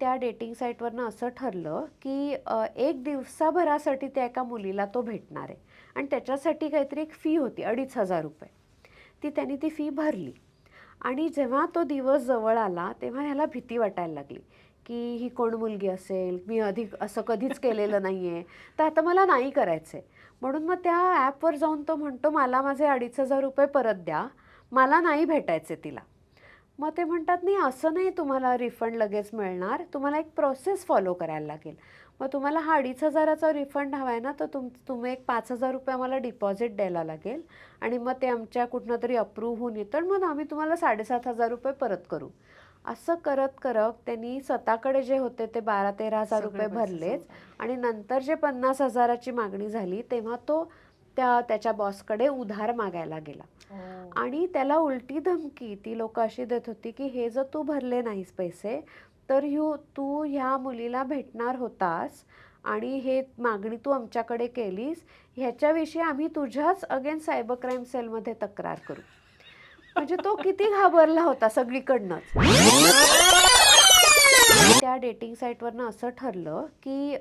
त्या डेटिंग साईटवरनं असं ठरलं की एक दिवसाभरासाठी त्या एका मुलीला तो भेटणार आहे. आणि त्याच्यासाठी काहीतरी एक फी होती अडीच हजार रुपये. ती त्यांनी ती फी भरली. आणि जेव्हा तो दिवस जवळ आला तेव्हा ह्याला भीती वाटायला लागली की ही कोण मुलगी असेल? मी अधिक असं कधीच केलेलं नाही आहे तर आता मला नाही करायचं आहे म्हणून मग त्या ॲपवर जाऊन तो म्हणतो मला माझे अडीच हजार रुपये परत द्या. मला नाही भेटायचे तिला. मग ते म्हणतात नाही असं नाही तुम्हाला रिफंड लगेच मिळणार. तुम्हाला एक प्रोसेस फॉलो करायला लागेल. मग तुम्हाला हा अडीच हजाराचा रिफंड हवा आहे ना तर तुम तुम्ही एक पाच हजार रुपये आम्हाला डिपॉझिट द्यायला लागेल. आणि मग ते आमच्या कुठनं तरी अप्रूव्ह होऊन येतं. मग आम्ही तुम्हाला साडेसात हजार रुपये परत करू. असं करत करत त्यांनी स्वतःकडे जे होते ते बारा तेरा हजार रुपये भरलेच. आणि नंतर जे पन्नास हजाराची मागणी झाली तेव्हा तो त्या त्याच्या बॉसकडे उधार मागायला गेला. हो. आणि त्याला उलटी धमकी ती लोक अशी देत होती की हे जर तू भरले नाहीस पैसे तर यू तू ह्या मुलीला भेटणार होतास आणि हे मागणी तू आमच्याकडे केलीस ह्याच्याविषयी आम्ही तुझ्याच अगेन सायबर क्राईम सेलमध्ये तक्रार करू. म्हणजे तो किती घाबरला होता सगळीकडनंच. त्या डेटिंग साईटवरनं असं ठरलं की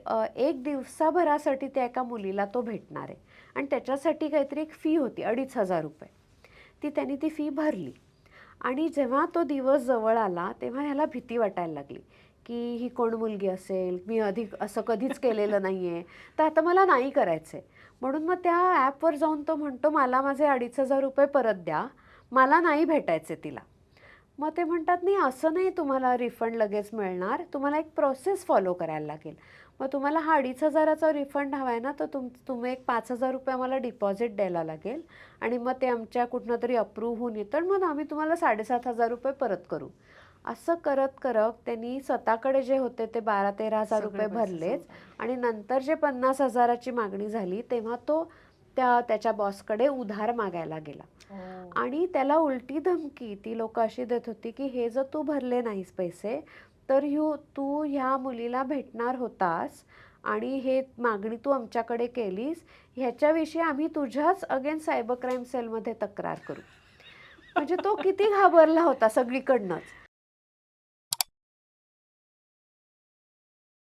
एक दिवसाभरासाठी त्या एका मुलीला तो भेटणार आहे. आणि त्याच्यासाठी काहीतरी एक फी होती अडीच हजार रुपये. ती त्यांनी ती फी भरली. आणि जेव्हा तो दिवस जवळ आला तेव्हा ह्याला भीती वाटायला लागली की ही कोण मुलगी असेल? मी अधिक असं कधीच केलेलं नाही आहे तर आता मला नाही करायचं आहे म्हणून मग त्या ॲपवर जाऊन तो म्हणतो मला माझे अडीच हजार रुपये परत द्या. मला नाही भेटायचे तिला. मग ते म्हणतात नाही असं नाही तुम्हाला रिफंड लगेच मिळणार. तुम्हाला एक प्रोसेस फॉलो करायला लागेल. मग तुम्हाला हा अडीच हजाराचा रिफंड हवा आहे ना तर तुम तुम्ही एक पाच हजार रुपये आम्हाला डिपॉझिट द्यायला लागेल. आणि मग ते आमच्या कुठनं तरी अप्रूव्ह होऊन येतं. आणि मग आम्ही तुम्हाला साडेसात हजार रुपये परत करू. असं करत करत त्यांनी स्वतःकडे जे होते ते बारा तेरा हजार रुपये भरलेच. आणि नंतर जे पन्नास हजाराची मागणी झाली तेव्हा तो त्या त्याच्या बॉसकडे उधार मागायला गेला. हो. आणि त्याला उलटी धमकी ती लोक अशी देत होती की हे जर तू भरले नाहीस पैसे तर यू तू ह्या मुलीला भेटणार होतास आणि हे मागणी तू आमच्याकडे केलीस ह्याच्याविषयी आम्ही तुझ्याच अगेन सायबर क्राईम सेलमध्ये तक्रार करू. म्हणजे तो किती घाबरला होता सगळीकडनंच.